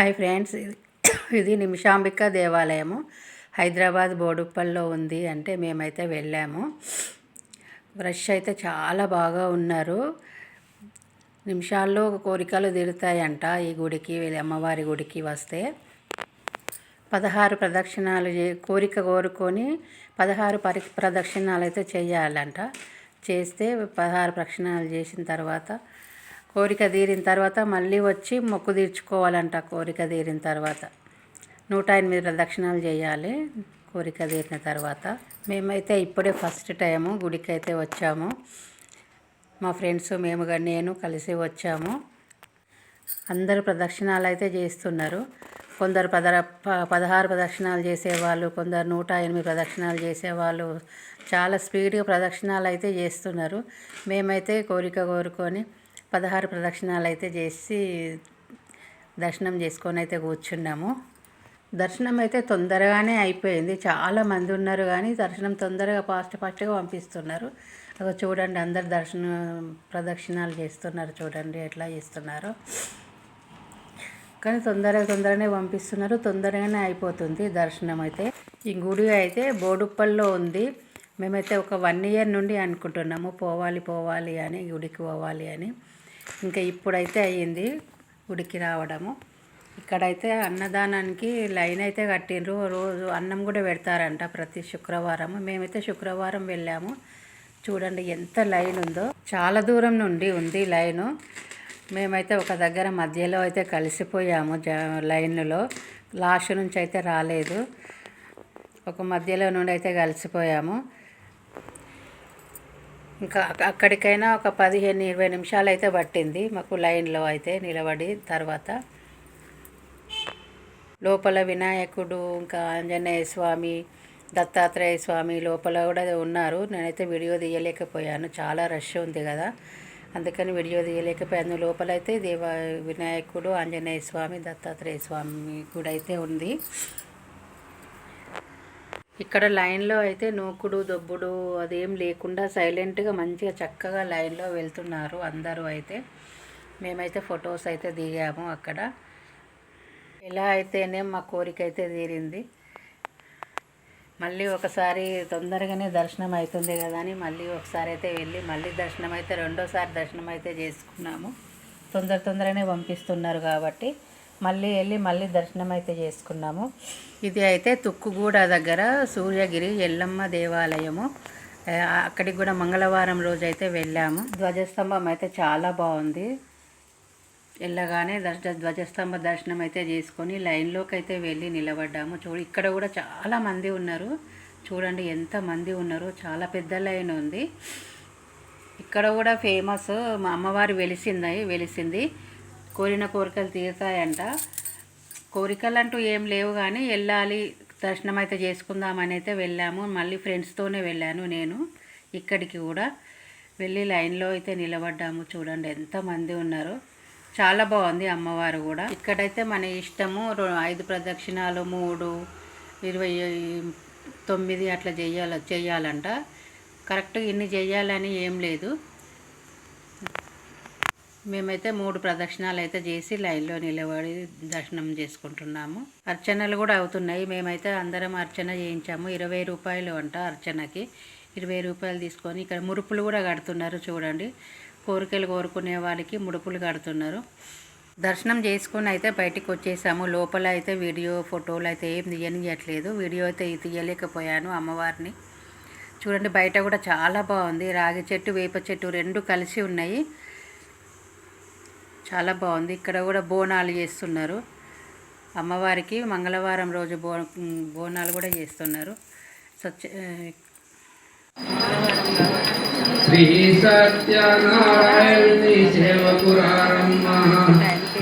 Hi friends ఇది ఇది నిమిషాంబిక దేవాలయము. హైదరాబాద్ బోడుప్పల్లో ఉంది అంటే మేమైతే వెళ్ళాము. రష్ అయితే చాలా బాగా ఉన్నారు. నిమిషాల్లో కోరికలు తీరుతాయంట ఈ గుడికి అమ్మవారి గుడికి వస్తే. పదహారు ప్రదక్షిణాలు చే కోరిక కోరుకొని పదహారు పరి ప్రదక్షిణాలు అయితే చేయాలంట. చేస్తే పదహారు ప్రదక్షిణాలు చేసిన తర్వాత కోరిక తీరిన తర్వాత మళ్ళీ వచ్చి మొక్కు తీర్చుకోవాలంట కోరిక తీరిన తర్వాత. నూట ఎనిమిది ప్రదక్షిణాలు చేయాలి కోరిక తీరిన తర్వాత. మేమైతే ఇప్పుడే ఫస్ట్ టైము గుడికి అయితే వచ్చాము. మా ఫ్రెండ్స్ మేము నేను కలిసి వచ్చాము. అందరూ ప్రదక్షిణాలు అయితే చేస్తున్నారు. కొందరు పద ప- పదహారు ప్రదక్షిణాలు చేసేవాళ్ళు కొందరు నూట ఎనిమిది ప్రదక్షిణాలు చేసేవాళ్ళు. చాలా స్పీడ్గా ప్రదక్షిణాలు అయితే చేస్తున్నారు. మేమైతే కోరిక కోరుకొని పదహారు ప్రదక్షిణాలు అయితే చేసి దర్శనం చేసుకొని అయితే కూర్చున్నాము. దర్శనం అయితే తొందరగానే అయిపోయింది. చాలా మంది ఉన్నారు కానీ దర్శనం తొందరగా ఫాస్ట్ ఫాస్ట్గా పంపిస్తున్నారు. చూడండి అందరు దర్శనం ప్రదక్షిణాలు చేస్తున్నారు చూడండి ఎట్లా చేస్తున్నారు. కానీ తొందరగా తొందరగానే పంపిస్తున్నారు. తొందరగానే అయిపోతుంది దర్శనం అయితే. ఈ గుడి అయితే బోడుప్పల్లో ఉంది. మేమైతే ఒక వన్ ఇయర్ నుండి అనుకుంటున్నాము. పోవాలి పోవాలి అని గుడికి పోవాలి అని. ఇంకా ఇప్పుడైతే అయ్యింది గుడికి రావడము. ఇక్కడైతే అన్నదానానికి లైన్ అయితే కట్టిండ్రు. రోజు అన్నం కూడా పెడతారంట ప్రతి శుక్రవారం మేమైతే శుక్రవారం వెళ్ళాము. చూడండి ఎంత లైన్ ఉందో. చాలా దూరం నుండి ఉంది లైను. మేమైతే ఒక దగ్గర మధ్యలో అయితే కలిసిపోయాము జ లైన్లో. లాస్ట్ నుంచి అయితే రాలేదు. ఒక మధ్యలో నుండి అయితే కలిసిపోయాము. ఇంకా అక్కడికైనా ఒక పదిహేను ఇరవై నిమిషాలు అయితే పట్టింది. మాకు లైన్లో అయితే నిలబడి తర్వాత లోపల వినాయకుడు ఇంకా ఆంజనేయ స్వామి దత్తాత్రేయ స్వామి లోపల కూడా ఉన్నారు. నేనైతే వీడియో తీయలేకపోయాను. చాలా రష్ ఉంది కదా. అందుకని వీడియో తీయలేకపోయాను. లోపలైతే దేవ వినాయకుడు ఆంజనేయ స్వామి దత్తాత్రేయ స్వామి కూడా అయితే ఉంది. ఇక్కడ లైన్లో అయితే నూకుడు దొబ్బుడు అదేం లేకుండా సైలెంట్గా మంచిగా చక్కగా లైన్లో వెళ్తున్నారు అందరూ అయితే. మేమైతే ఫొటోస్ అయితే దిగాము అక్కడ. ఎలా అయితేనే మా కోరిక అయితే తీరింది. మళ్ళీ ఒకసారి తొందరగానే దర్శనం అవుతుంది కదా అని మళ్ళీ ఒకసారి అయితే వెళ్ళి మళ్ళీ దర్శనం అయితే రెండోసారి దర్శనం అయితే చేసుకున్నాము. తొందర తొందరనే పంపిస్తున్నారు కాబట్టి మళ్ళీ వెళ్ళి మళ్ళీ దర్శనం అయితే చేసుకున్నాము. ఇది అయితే తుక్కుగూడ దగ్గర సూర్యగిరి ఎల్లమ్మ దేవాలయము. అక్కడికి కూడా మంగళవారం రోజు అయితే వెళ్ళాము. ధ్వజస్తంభం అయితే చాలా బాగుంది. వెళ్ళగానే దర్శ ధ్వజస్తంభ దర్శనం అయితే చేసుకొని లైన్లోకి అయితే వెళ్ళి నిలబడ్డాము. చూ ఇక్కడ కూడా చాలా మంది ఉన్నారు. చూడండి ఎంత మంది ఉన్నారు. చాలా పెద్ద లైన్ ఉంది. ఇక్కడ కూడా ఫేమస్ మా అమ్మవారు వెలిసింది వెలిసింది. కోరిన కోరికలు తీరుతాయంట. కోరికలు అంటూ ఏం లేవు కానీ వెళ్ళాలి దర్శనం అయితే చేసుకుందామని అయితే వెళ్ళాము. మళ్ళీ ఫ్రెండ్స్తోనే వెళ్ళాను నేను ఇక్కడికి కూడా. వెళ్ళి లైన్లో అయితే నిలబడ్డాము చూడండి ఎంతమంది ఉన్నారు. చాలా బాగుంది అమ్మవారు కూడా. ఇక్కడైతే మన ఇష్టము ఐదు ప్రదక్షిణాలు మూడు ఇరవై తొమ్మిది అట్లా చేయాల చేయాలంట. కరెక్ట్గా ఇన్ని చేయాలని ఏం లేదు. మేమైతే మూడు ప్రదక్షిణాలు అయితే చేసి లైన్లో నిలబడి దర్శనం చేసుకుంటున్నాము. అర్చనలు కూడా అవుతున్నాయి. మేమైతే అందరం అర్చన చేయించాము. ఇరవై రూపాయలు అంట అర్చనకి. ఇరవై రూపాయలు తీసుకొని ఇక్కడ మురుపులు కూడా కడుతున్నారు చూడండి. కోరికలు కోరుకునే వాళ్ళకి ముడుపులు కడుతున్నారు. దర్శనం చేసుకుని అయితే బయటికి వచ్చేసాము. లోపల అయితే వీడియో ఫోటోలు అయితే ఏం తీయనియట్లేదు. వీడియో అయితే తీయలేకపోయాను అమ్మవారిని. చూడండి బయట కూడా చాలా బాగుంది. రాగి చెట్టు వేప చెట్టు రెండు కలిసి ఉన్నాయి. చాలా బాగుంది. ఇక్కడ కూడా బోనాలు చేస్తున్నారు. అమ్మవారికి మంగళవారం రోజు బో బోనాలు కూడా చేస్తున్నారు. సత్య శ్రీ సత్యనారాయణి సేవకురారమ్మ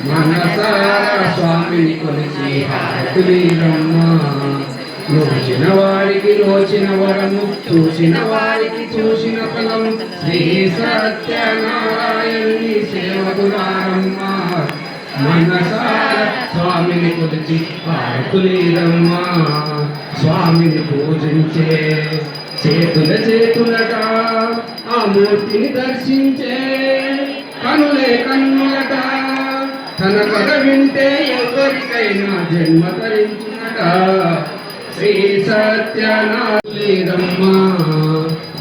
మనసార స్వామిని కొలిచి హారతులీరమ్మ. నోచిన వారికి లోచిన వరము చూసిన వారికి చూసిన ఫలం. శ్రీ సత్యనారాయణి సేవకురారమ్మ మనసార స్వామిని కొలిచి హారతులీరమ్మ స్వామిని పూజించే చేతుల చేతులట ఆ మూర్తిని దర్శించే కనులే కన్నులట. తన కథ వింటే ఎవరికైనా జన్మ ధరించునట శ్రీ సత్యనాథమ్మ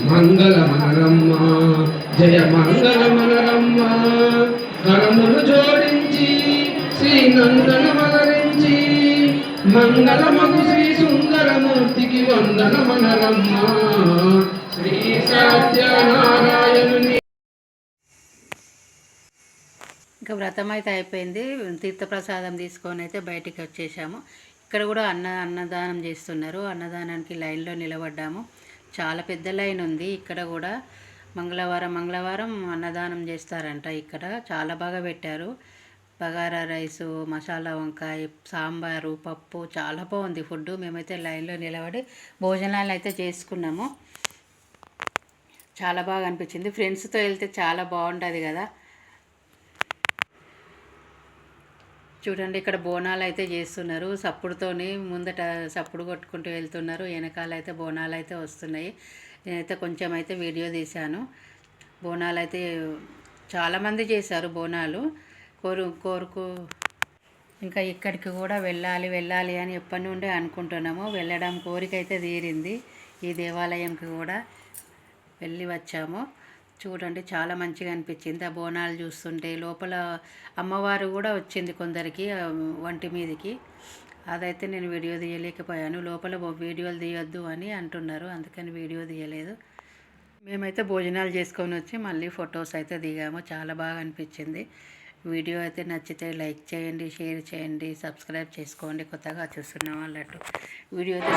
మంగళ మనరమ్మ జయ మంగళ మనరమ్మ కరములు జోడించి శ్రీ నందన మలరించి మంగళమగు శ్రీ సుందరమూర్తికి వందన మనరమ్మ శ్రీ సత్యనారాయణుని ఇంకా వ్రతం అయితే అయిపోయింది. తీర్థప్రసాదం తీసుకొని అయితే బయటికి వచ్చేసాము. ఇక్కడ కూడా అన్న అన్నదానం చేస్తున్నారు. అన్నదానానికి లైన్లో నిలబడ్డాము. చాలా పెద్ద లైన్ ఉంది. ఇక్కడ కూడా మంగళవారం మంగళవారం అన్నదానం చేస్తారంట ఇక్కడ. చాలా బాగా పెట్టారు. బగారా రైసు మసాలా వంకాయ సాంబారు పప్పు చాలా బాగుంది ఫుడ్ మేమైతే లైన్లో నిలబడి భోజనాలు అయితే చేసుకున్నాము. చాలా బాగా అనిపించింది. ఫ్రెండ్స్తో వెళ్తే చాలా బాగుంటుంది కదా. చూడండి ఇక్కడ బోనాలు అయితే చేస్తున్నారు. సప్పుడుతోని ముందట సప్పుడు కొట్టుకుంటూ వెళ్తున్నారు. వెనకాల అయితే బోనాలు అయితే వస్తున్నాయి. నేనైతే కొంచెం అయితే వీడియో తీశాను. బోనాలు అయితే చాలామంది చేశారు బోనాలు. కోరు కోరుకు ఇంకా ఇక్కడికి కూడా వెళ్ళాలి వెళ్ళాలి అని ఎప్పటి నుండే అనుకుంటున్నాము. వెళ్ళడం కోరిక అయితే తీరింది. ఈ దేవాలయంకి కూడా వెళ్ళి వచ్చాము. చూడండి చాలా మంచిగా అనిపించింది. ఆ బోనాలు చూస్తుంటే లోపల అమ్మవారు కూడా వచ్చింది కొందరికి వంటి మీదకి. అదైతే నేను వీడియో తీయలేకపోయాను. లోపల వీడియోలు తీయొద్దు అని అంటున్నారు. అందుకని వీడియో తీయలేదు. మేమైతే భోజనాలు చేసుకొని వచ్చి మళ్ళీ ఫొటోస్ అయితే దిగాము. చాలా బాగా అనిపించింది. వీడియో అయితే నచ్చితే లైక్ చేయండి షేర్ చేయండి సబ్స్క్రైబ్ చేసుకోండి. కొత్తగా చూస్తున్న వాళ్ళట్టు వీడియో అయితే